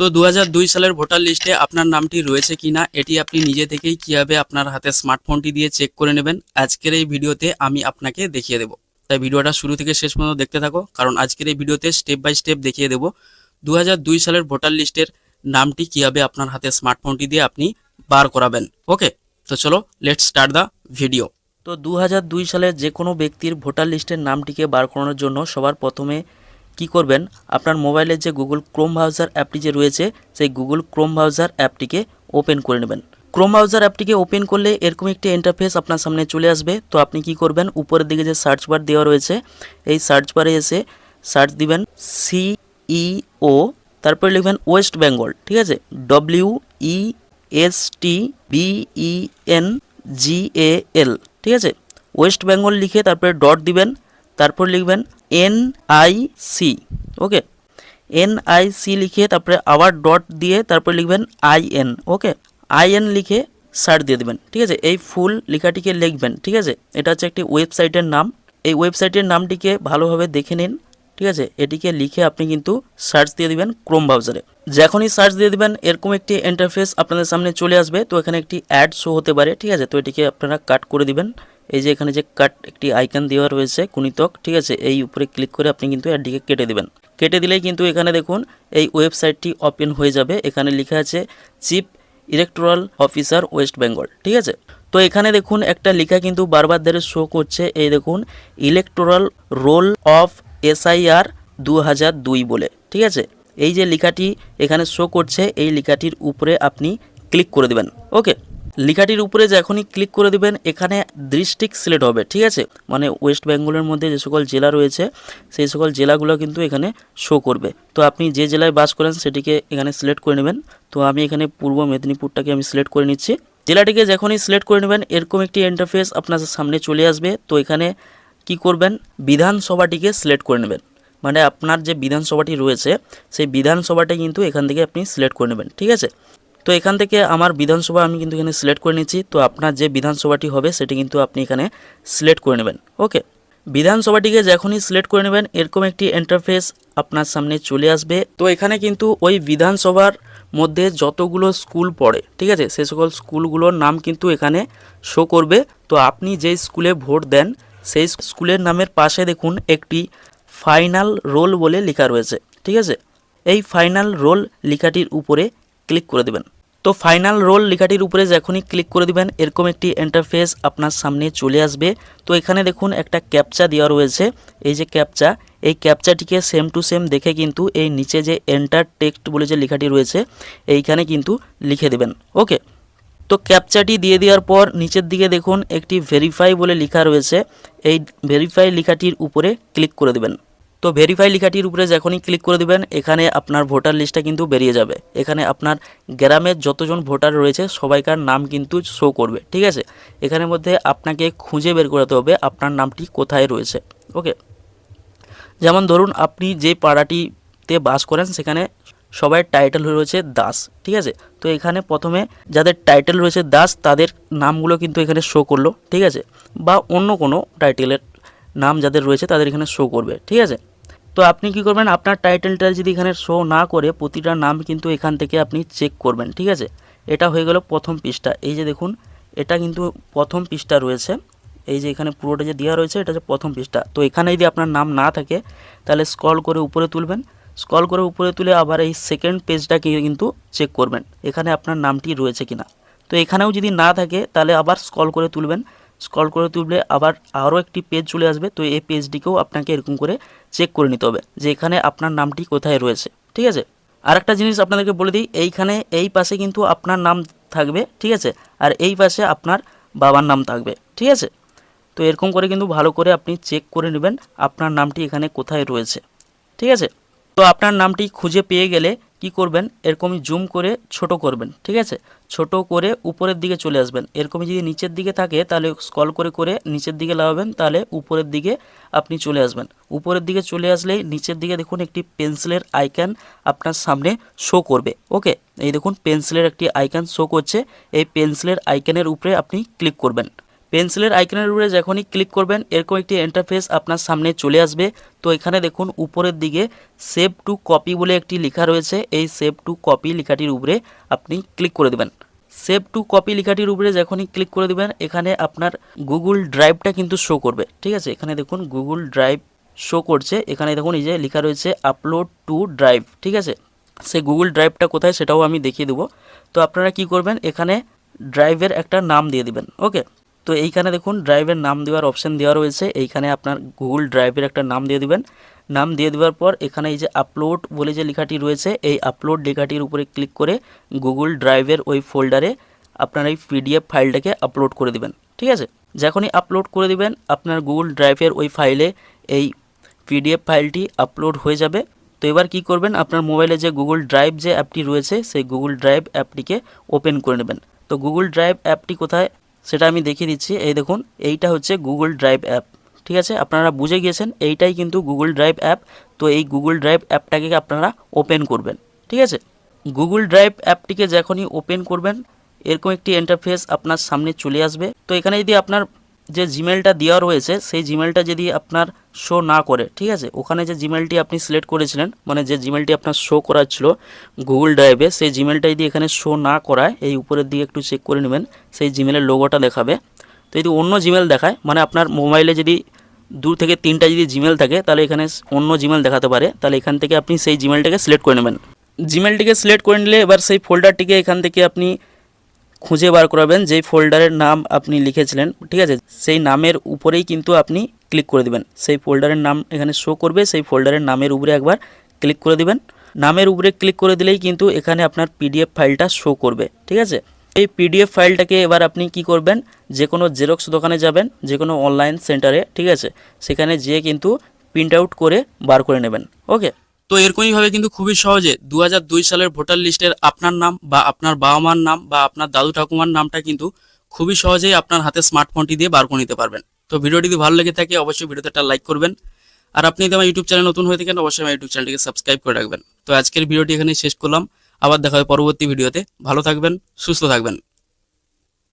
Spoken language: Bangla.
তো দু হাজার দুই সালের ভোটার লিস্টে আপনার নামটি রয়েছে কিনা, এটি আপনি নিজে থেকেই কীভাবে আপনার হাতে স্মার্টফোনটি দিয়ে চেক করে নেবেন, আজকের এই ভিডিওতে আমি আপনাকে দেখিয়ে দেবো। তাই ভিডিওটা শুরু থেকে শেষ পর্যন্ত দেখতে থাকো, কারণ আজকের এই ভিডিওতে স্টেপ বাই স্টেপ দেখিয়ে দেবো দু সালের ভোটার লিস্টের নামটি কীভাবে আপনার হাতে স্মার্টফোনটি দিয়ে আপনি বার করাবেন। ওকে, তো চলো লেট স্টার্ট দ্য ভিডিও তো দু সালে যে কোনো ব্যক্তির ভোটার লিস্টের নামটিকে বার করানোর জন্য সবার প্রথমে কি করবেন? আপনার মোবাইলের যে গুগল ক্রোম ব্রাউজার অ্যাপটি যে রয়েছে, সেই গুগল ক্রোম ব্রাউজার অ্যাপটিকে ওপেন করে নেবেন। ক্রোম ব্রাউজার অ্যাপটিকে ওপেন করলে এরকম একটি ইন্টারফেস আপনার সামনে চলে আসবে। তো আপনি কি করবেন? উপরের দিকে যে সার্চ বার দেওয়া রয়েছে, এই সার্চ বারে এসে সার্চ দিবেন সিইও তারপরে লিখবেন ওয়েস্ট বেঙ্গল ঠিক আছে? W E S T B E N G A L ঠিক আছে? ওয়েস্ট বেঙ্গল লিখে তারপরে ডট দিবেন। তারপর লিখবেন N I C okay N I C লিখে তারপরে আবার ডট দিয়ে তারপরে লিখবেন I N okay I N লিখে সার্চ দিয়ে দেবেন, ঠিক আছে? এই ফুল লেখাটিকে লিখবেন, ঠিক আছে? এটা হচ্ছে একটি ওয়েবসাইটের নাম। এই ওয়েবসাইটের নামটিকে ভালোভাবে দেখে নিন, ঠিক আছে? এটিকে লিখে আপনি কিন্তু সার্চ দিয়ে দিবেন ক্রোম ব্রাউজারে যখনই সার্চ দিয়ে দিবেন, এরকম একটি ইন্টারফেস আপনাদের সামনে চলে আসবে। তো এখানে একটি অ্যাড শো হতে পারে, ঠিক আছে? তো এটিকে আপনারা কাট করে দিবেন। এই যে এখানে যে কাট একটি আইকন দেওয়া রয়েছে কুনিতক ঠিক আছে? এই উপরে ক্লিক করে আপনি কিন্তু অ্যাডটিকে কেটে দিবেন। কেটে দিলেই কিন্তু এখানে দেখুন, এই ওয়েবসাইটটি ওপেন হয়ে যাবে। এখানে লেখা আছে chief electoral officer West Bengal ঠিক আছে? তো এখানে দেখুন, একটা লেখা কিন্তু বারবার ধরে শো করছে। এই দেখুন ইলেকটোরাল রোল অফ এসআইআর দু হাজার দুই বলে, ঠিক আছে? এই যে লেখাটি এখানে শো করছে, এই লেখাটির উপরে আপনি ক্লিক করে দেবেন। ওকে লেখাটির উপরে যখনই ক্লিক করে দেবেন, এখানে ডিস্ট্রিক্ট সিলেক্ট হবে, ঠিক আছে? মানে ওয়েস্ট বেঙ্গলের মধ্যে যে সকল জেলা রয়েছে, সেই সকল জেলাগুলো কিন্তু এখানে শো করবে। তো আপনি যে জেলায় বাস করেন, সেটিকে এখানে সিলেক্ট করে নেবেন। তো আমি এখানে পূর্ব মেদিনীপুরটাকে আমি সিলেক্ট করে নিচ্ছি। জেলাটিকে যখনই সিলেক্ট করে নেবেন, এরকম একটি ইন্টারফেস আপনার সামনে চলে আসবে। তো এখানে কি করবেন? বিধানসভাটিকে সিলেক্ট করে নেবেন। মানে আপনার যে বিধানসভাটি রয়েছে, সেই বিধানসভাটা কিন্তু এখান থেকে আপনি সিলেক্ট করে নেবেন, ঠিক আছে? তো এখান থেকে আমার বিধানসভা আমি কিন্তু এখানে সিলেক্ট করে নিচ্ছি তো আপনার যে বিধানসভাটি হবে, সেটি কিন্তু আপনি এখানে সিলেক্ট করে নেবেন। ওকে বিধানসভাটিকে যখনই সিলেক্ট করে নেবেন, এরকম একটি ইন্টারফেস আপনার সামনে চলে আসবে। তো এখানে কিন্তু ওই বিধানসভার মধ্যে যতগুলো স্কুল পড়ে, ঠিক আছে? সে সকল স্কুলগুলোর নাম কিন্তু এখানে শো করবে। তো আপনি যেই স্কুলে ভোট দেন, সেই স্কুলের নামের পাশে দেখুন একটি ফাইনাল রোল বলে লেখা রয়েছে, ঠিক আছে? এই ফাইনাল রোল লেখাটির উপরে ক্লিক করে দেবেন। তো ফাইনাল রোল লেখাটির উপরে যখনই ক্লিক করে দিবেন, এরকম একটি ইন্টারফেস আপনার সামনে চলে আসবে। তো এখানে দেখুন একটা ক্যাপচা দেওয়া রয়েছে। এই যে ক্যাপচা এই ক্যাপচাটিকে সেম টু সেম দেখে কিন্তু এই নিচে যে এন্টার টেক্সট বলে যে লেখাটি রয়েছে, এইখানে কিন্তু লিখে দেবেন। ওকে তো ক্যাপচাটি দিয়ে দেওয়ার পর নিচের দিকে দেখুন একটি ভেরিফাই বলে লেখা রয়েছে। এই ভেরিফাই লেখাটির উপরে ক্লিক করে দেবেন। তো ভেরিফাই লেখাটির উপরে যখনই ক্লিক করে দেবেন, এখানে আপনার ভোটার লিস্টটা কিন্তু বেরিয়ে যাবে। এখানে আপনার গ্রামের যতজন ভোটার রয়েছে, সবাইকার নাম কিন্তু শো করবে, ঠিক আছে? এখানের মধ্যে আপনাকে খুঁজে বের করতে হবে আপনার নামটি কোথায় রয়েছে ওকে যেমন ধরুন, আপনি যে পাড়াটিতে বাস করেন, সেখানে সবাই টাইটেল রয়েছে দাস, ঠিক আছে? তো এখানে প্রথমে যাদের টাইটেল রয়েছে দাস, তাদের নামগুলো কিন্তু এখানে শো করল, ঠিক আছে? বা অন্য কোনো টাইটেলের নাম যাদের রয়েছে তাদের এখানে শো করবে, ঠিক আছে? তো আপনি কি করবেন, আপনার টাইটেলটা যদি এখানে শো না করে, প্রতিটা নাম কিন্তু এখান থেকে আপনি চেক করবেন, ঠিক আছে? এটা হয়ে গেল প্রথম পৃষ্ঠা। এই যে দেখুন, এটা কিন্তু প্রথম পৃষ্ঠা রয়েছে। এই যে এখানে পুরোটা যে দেওয়া রয়েছে, এটা হচ্ছে প্রথম পৃষ্ঠা। তো এখানে যদি আপনার নাম না থাকে, তাহলে স্ক্রল করে উপরে তুলবেন। স্ক্রল করে উপরে তুলে আবার এই সেকেন্ড পেজটাকে কিন্তু চেক করবেন, এখানে আপনার নামটি রয়েছে কিনা। তো এখানেও যদি না থাকে, তাহলে আবার স্ক্রল করে তুলবেন। স্ক্রল করে তুললে আবার আরও একটি পেজ চলে আসবে। তো এই পেজটিকেও আপনাকে এরকম করে চেক করে নিতে হবে যে এখানে আপনার নামটি কোথায় রয়েছে, ঠিক আছে? আরেকটা জিনিস আপনাদেরকে বলে দিই, এইখানে এই পাশে কিন্তু আপনার নাম থাকবে, ঠিক আছে? আর এই পাশে আপনার বাবার নাম থাকবে, ঠিক আছে? তো এরকম করে কিন্তু ভালো করে আপনি চেক করে নেবেন আপনার নামটি এখানে কোথায় রয়েছে, ঠিক আছে? তো আপনার নামটি খুঁজে পেয়ে গেলে কি করবেন? এরকমই জুম করে ছোট করবেন, ঠিক আছে? ছোট করে উপরের দিকে চলে আসবেন। এরকমই যদি নিচের দিকে থাকে, তাহলে স্কল করে করে নিচের দিকে লাগাবেন, তাহলে উপরের দিকে আপনি চলে আসবেন। উপরের দিকে চলে আসলেই নিচের দিকে দেখুন একটি পেন্সিলের আইকান আপনার সামনে শো করবে। ওকে এই দেখুন পেন্সিলের একটি আইকান শো করছে। এই পেন্সিলের আইকানের উপরে আপনি ক্লিক করবেন। পেন্সিলের আইকনের উপরে যখনই ক্লিক করবেন, এরকম একটি ইন্টারফেস আপনার সামনে চলে আসবে। তো এখানে দেখুন, উপরের দিকে সেভ টু কপি বলে একটি লেখা রয়েছে। এই সেভ টু কপি লেখাটির উপরে আপনি ক্লিক করে দেবেন। সেভ টু কপি লেখাটির উপরে যখনই ক্লিক করে দেবেন, এখানে আপনার গুগল ড্রাইভটা কিন্তু শো করবে। ঠিক আছে? এখানে দেখুন গুগল ড্রাইভ শো করছে। এখানে দেখুন, এই যে লেখা রয়েছে আপলোড টু ড্রাইভ ঠিক আছে? সে গুগল ড্রাইভটা কোথায় সেটাও আমি দেখিয়ে দেবো। তো আপনারা কি করবেন? এখানে ড্রাইভের একটা নাম দিয়ে দিবেন। ওকে তো এইখানে দেখুন ড্রাইভের নাম দেওয়ার অপশান দেওয়া রয়েছে। এইখানে আপনার গুগল ড্রাইভের একটা নাম দিয়ে দেবেন। নাম দিয়ে দেওয়ার পর এখানে এই যে আপলোড বলে যে লেখাটি রয়েছে, এই আপলোড লেখাটির উপরে ক্লিক করে গুগল ড্রাইভের ওই ফোল্ডারে আপনার এই পিডিএফ ফাইলটাকে আপলোড করে দিবেন। ঠিক আছে? যখনই আপলোড করে দিবেন, আপনার গুগল ড্রাইভের ওই ফাইলে এই পিডিএফ ফাইলটি আপলোড হয়ে যাবে। তো এবার কি করবেন? আপনার মোবাইলে যে গুগল ড্রাইভ যে অ্যাপটি রয়েছে, সেই গুগল ড্রাইভ অ্যাপটিকে ওপেন করে নেবেন। তো গুগল ড্রাইভ অ্যাপটি কোথায়? সেটা আমি দেখিয়ে দিচ্ছি। এই দেখুন, এইটা হচ্ছে গুগল ড্রাইভ অ্যাপ ঠিক আছে? আপনারা বুঝে গিয়েছেন, এইটাই কিন্তু গুগল ড্রাইভ অ্যাপ তো এই গুগল ড্রাইভ অ্যাপটাকে আপনারা ওপেন করবেন, ঠিক আছে? গুগল ড্রাইভ অ্যাপটিকে যখনই ওপেন করবেন, এরকম একটি ইন্টারফেস আপনার সামনে চলে আসবে। তো এখানে যদি আপনার যে জিমেলটা দেওয়া রয়েছে, সেই জিমেলটা যদি আপনার শো না করে, ঠিক আছে? ওখানে যে জিমেলটি আপনি সিলেক্ট করেছিলেন মানে যে জিমেলটি আপনার শো করাচ্ছিল গুগল ড্রাইভে সেই জিমেলটা যদি এখানে শো না করায়, এই উপরের দিকে একটু চেক করে নেবেন, সেই জিমেলের লোগোটা দেখাবে। তো যদি অন্য জিমেল দেখায় মানে আপনার মোবাইলে যদি দু থেকে তিনটা যদি জিমেল থাকে, তাহলে এখানে অন্য জিমেল দেখাতে পারে, তাহলে এখান থেকে আপনি সেই জিমেলটাকে সিলেক্ট করে নেবেন। জিমেলটিকে সিলেক্ট করে নিলে এবার সেই ফোল্ডারটিকে এখান থেকে আপনি খুঁজে বার করাবেন যেই ফোল্ডারের নাম আপনি লিখেছিলেন, ঠিক আছে? সেই নামের উপরেই কিন্তু আপনি ক্লিক করে দিবেন। সেই ফোল্ডারের নাম এখানে শো করবে, সেই ফোল্ডারের নামের উপরে একবার ক্লিক করে দিবেন। নামের উপরে ক্লিক করে দিলেই কিন্তু এখানে আপনার পিডিএফ ফাইলটা শো করবে, ঠিক আছে? এই পিডিএফ ফাইলটাকে এবার আপনি কি করবেন? যে কোনো জেরক্স দোকানে যাবেন যে কোনো অনলাইন সেন্টারে, ঠিক আছে? সেখানে যেয়ে কিন্তু প্রিন্ট আউট করে বার করে নেবেন ওকে তো এরকমইভাবে কিন্তু খুবই সহজে দু হাজার দুই সালের ভোটার লিস্টের আপনার নাম বা আপনার বাবা মার নাম বা আপনার দাদু ঠাকুমার নামটা কিন্তু খুবই সহজেই আপনার হাতে স্মার্টফোনটি দিয়ে বার করে নিতে পারবেন। তো ভিডিওটি যদি ভালো লেগে থাকে, অবশ্যই ভিডিওতে একটা লাইক করবেন। আর আপনি যদি আমার ইউটিউব চ্যানেল নতুন হয়ে থাকেন, অবশ্যই আমার ইউটিউব চ্যানেলটিকে সাবস্ক্রাইব করে রাখবেন। তো আজকের ভিডিওটি এখানেই শেষ করলাম। আবার দেখা হবে পরবর্তী ভিডিওতে। ভালো থাকবেন, সুস্থ থাকবেন।